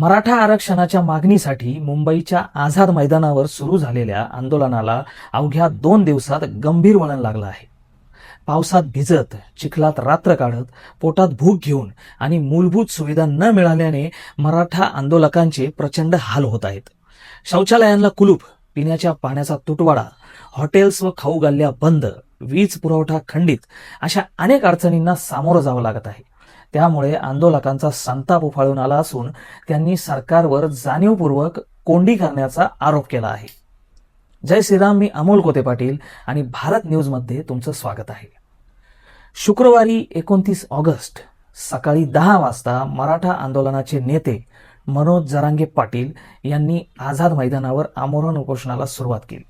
मराठा आरक्षणाच्या मागणीसाठी मुंबईच्या आझाद मैदानावर सुरू झालेल्या आंदोलनाला अवघ्या दोन दिवसात गंभीर वळण लागलं आहे. पावसात भिजत चिखलात रात्र काढत पोटात भूक घेऊन आणि मूलभूत सुविधा न मिळाल्याने मराठा आंदोलकांचे प्रचंड हाल होत आहेत. शौचालयांना कुलूप पिण्याच्या पाण्याचा तुटवाडा हॉटेल्स व खाऊ गल्ल्या बंद वीज पुरवठा खंडित अशा अनेक अडचणींना सामोरं जावं लागत आहे. त्यामुळे आंदोलकांचा संताप उफाळून आला असून त्यांनी सरकारवर जाणीवपूर्वक कोंडी करण्याचा आरोप केला आहे. जय श्रीराम मी अमोल कोते पाटील आणि भारत न्यूजमध्ये तुमचं स्वागत आहे. शुक्रवारी एकोणतीस ऑगस्ट सकाळी दहा वाजता मराठा आंदोलनाचे नेते मनोज जरांगे पाटील यांनी आझाद मैदानावर आमरण उपोषणाला सुरुवात केली.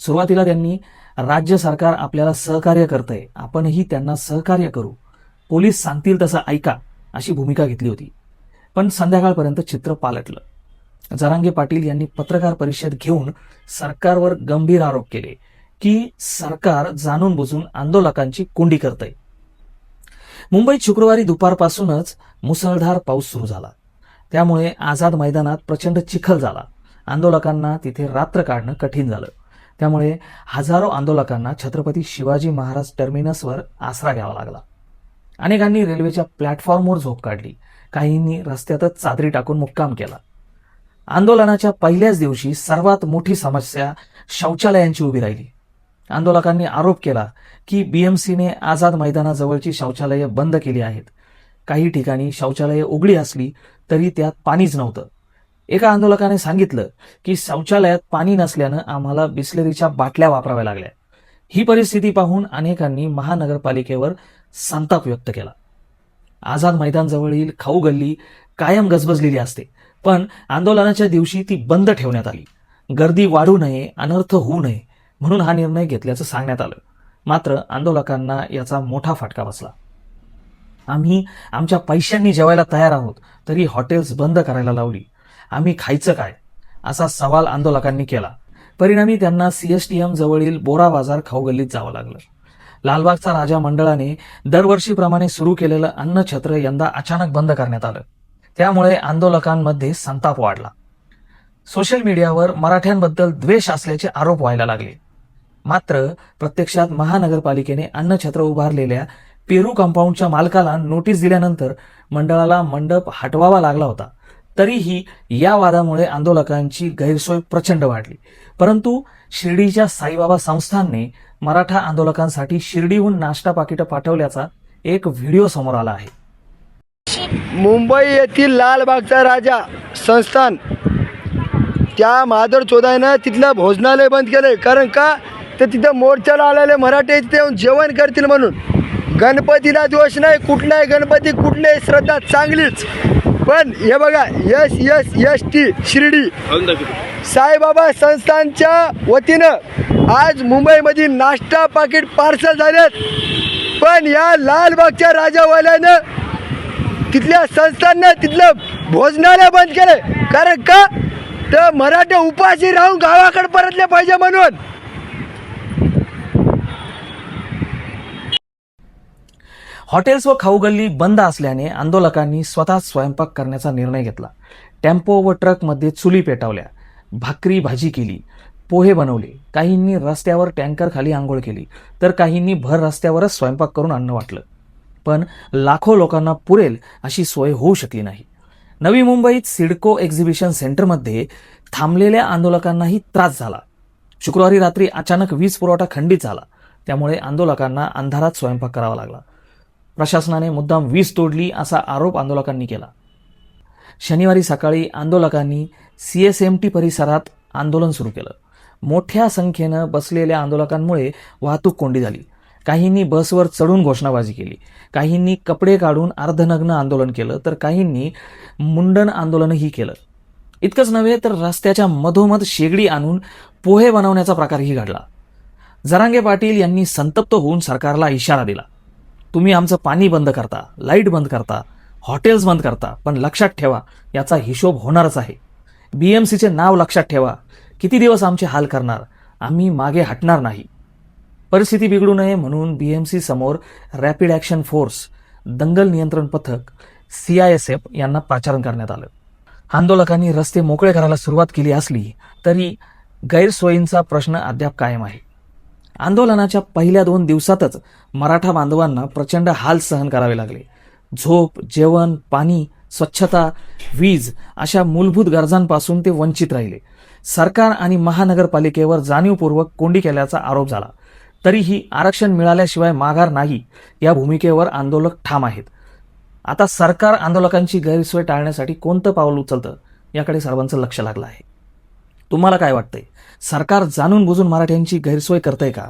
सुरुवातीला त्यांनी राज्य सरकार आपल्याला सहकार्य करतंय आपणही त्यांना सहकार्य करू पोलीस सांगतील तसं ऐका अशी भूमिका घेतली होती. पण संध्याकाळपर्यंत चित्र पालटलं. जरांगे पाटील यांनी पत्रकार परिषद घेऊन सरकारवर गंभीर आरोप केले की सरकार जाणून बुजून आंदोलकांची कोंडी करतंय. मुंबईत शुक्रवारी दुपारपासूनच मुसळधार पाऊस सुरू झाला. त्यामुळे आझाद मैदानात प्रचंड चिखल झाला. आंदोलकांना तिथे रात्र काढणं कठीण झालं. त्यामुळे हजारो आंदोलकांना छत्रपती शिवाजी महाराज टर्मिनसवर आसरा घ्यावा लागला. अनेकांनी रेल्वेच्या प्लॅटफॉर्मवर झोप काढली. काहींनी रस्त्यातच चादरी टाकून मुक्काम केला. आंदोलनाच्या पहिल्याच दिवशी सर्वात मोठी समस्या शौचालयांची उभी राहिली. आंदोलकांनी आरोप केला की बीएमसीने आझाद मैदानाजवळची शौचालयं बंद केली आहेत. काही ठिकाणी शौचालयं उघडी असली तरी त्यात पाणीच नव्हतं. एका आंदोलकाने सांगितलं की शौचालयात पाणी नसल्यानं आम्हाला बिस्लरीच्या बाटल्या वापराव्या लागल्या. ही परिस्थिती पाहून अनेकांनी महानगरपालिकेवर संताप व्यक्त केला. आझाद मैदानजवळील खाऊ गल्ली कायम गजबजलेली असते. पण आंदोलनाच्या दिवशी ती बंद ठेवण्यात आली. गर्दी वाढू नये अनर्थ होऊ नये म्हणून हा निर्णय घेतल्याचं सांगण्यात आलं. मात्र आंदोलकांना याचा मोठा फटका बसला. आम्ही आमच्या पैशांनी जेवायला तयार आहोत तरी हॉटेल्स बंद करायला लावली. आम्ही खायचं काय? असा सवाल आंदोलकांनी केला. परिणामी त्यांना सीएसटीएम जवळील बोरा बाजार खाऊगल्लीत जावं लागलं. लालबागचा राजा मंडळाने दरवर्षीप्रमाणे सुरू केलेलं अन्नछत्र यंदा अचानक बंद करण्यात आलं. त्यामुळे आंदोलकांमध्ये संताप वाढला. सोशल मीडियावर मराठ्यांबद्दल द्वेष असल्याचे आरोप व्हायला लागले. मात्र प्रत्यक्षात महानगरपालिकेने अन्नछत्र उभारलेल्या पेरू कंपाऊंडच्या मालकाला नोटीस दिल्यानंतर मंडळाला मंडप हटवावा लागला होता. तरीही या वादामुळे आंदोलकांची गैरसोय प्रचंड वाढली. परंतु शिर्डीच्या साईबाबा संस्थानने मराठा आंदोलकांसाठी शिर्डीहून नाश्ता पाकिटं पाठवल्याचा एक व्हिडिओ समोर आला आहे. मुंबई येथील लालबागचा राजा संस्थान त्या माधर चोदायनं तिथलं भोजनालय बंद केले कारण का? तर तिथं मोर्चाला आलेले मराठे तिथे येऊन जेवण करतील म्हणून. गणपतीला दोष नाही कुठलाही गणपती कुठलीही श्रद्धा चांगलीच. पण हे बघा yes yes S T Shirdi Saibaba संस्थानच्या वतीनं आज मुंबईमध्ये नाश्ता पाकिट पार्सल झालेत. पण या लालबागच्या राजावाल्यानं तिथल्या संस्थांना तिथलं भोजनालय बंद केलंय. कारण का? तर मराठे उपाशी राहून गावाकडे परतले पाहिजे म्हणून. हॉटेल्स व खाऊगल्ली बंद असल्याने आंदोलकांनी स्वतः स्वयंपाक करण्याचा निर्णय घेतला. टेम्पो व ट्रकमध्ये चुली पेटवल्या. भाकरी भाजी केली. पोहे बनवले. काहींनी रस्त्यावर टँकर खाली आंघोळ केली. तर काहींनी भर रस्त्यावरच स्वयंपाक करून अन्न वाटलं. पण लाखो लोकांना पुरेल अशी सोय होऊ शकली नाही. नवी मुंबईत सिडको एक्झिबिशन सेंटरमध्ये थांबलेल्या आंदोलकांनाही त्रास झाला. शुक्रवारी रात्री अचानक वीज पुरवठा खंडित झाला. त्यामुळे आंदोलकांना अंधारात स्वयंपाक करावा लागला. प्रशासनाने मुद्दाम वीज तोडली असा आरोप आंदोलकांनी केला. शनिवारी सकाळी आंदोलकांनी सी एस एम टी परिसरात आंदोलन सुरू केलं. मोठ्या संख्येनं बसलेल्या आंदोलकांमुळे वाहतूक कोंडी झाली. काहींनी बसवर चढून घोषणाबाजी केली. काहींनी कपडे काढून अर्धनग्न आंदोलन केलं तर काहींनी मुंडन आंदोलनही केलं. इतकंच नव्हे तर रस्त्याच्या मधोमध शेगडी आणून पोहे बनवण्याचा प्रकारही घडला. जरांगे पाटील यांनी संतप्त होऊन सरकारला इशारा दिला. तुम्ही आमचं पाणी बंद करता लाइट बंद करता हॉटेल्स बंद करता पण लक्षात ठेवा याचा हिशोब होणारच आहे. बी एम सीचे नाव लक्षात ठेवा. किती दिवस आमचे हाल करणार? आम्ही मागे हटणार नाही. परिस्थिती बिघडू नये म्हणून बी एम सी समोर रॅपिड ॲक्शन फोर्स दंगल नियंत्रण पथक सी आय एस एफ यांना पाचारण करण्यात आलं. आंदोलकांनी रस्ते मोकळे करायला सुरुवात केली असली तरी गैरसोयींचा प्रश्न अद्याप कायम आहे. आंदोलनाच्या पहिल्या दोन दिवसातच मराठा बांधवांना प्रचंड हाल सहन करावे लागले. झोप जेवण पाणी स्वच्छता वीज अशा मूलभूत गरजांपासून ते वंचित राहिले. सरकार आणि महानगरपालिकेवर जाणीवपूर्वक कोंडी केल्याचा आरोप झाला. तरीही आरक्षण मिळाल्याशिवाय माघार नाही या भूमिकेवर आंदोलक ठाम आहेत. आता सरकार आंदोलकांची गैरसोय टाळण्यासाठी कोणतं पाऊल उचलतं याकडे सर्वांचं लक्ष लागलं आहे. तुम्हाला काय वाटतंय? सरकार जाणून बुजून मराठ्यांची गैरसोय करतंय का?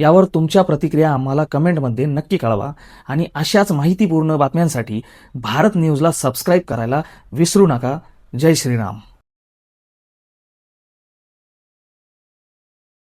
यावर तुमच्या प्रतिक्रिया आम्हाला कमेंटमध्ये नक्की कळवा आणि अशाच माहितीपूर्ण बातम्यांसाठी भारत न्यूजला सबस्क्राईब करायला विसरू नका. जय श्रीराम.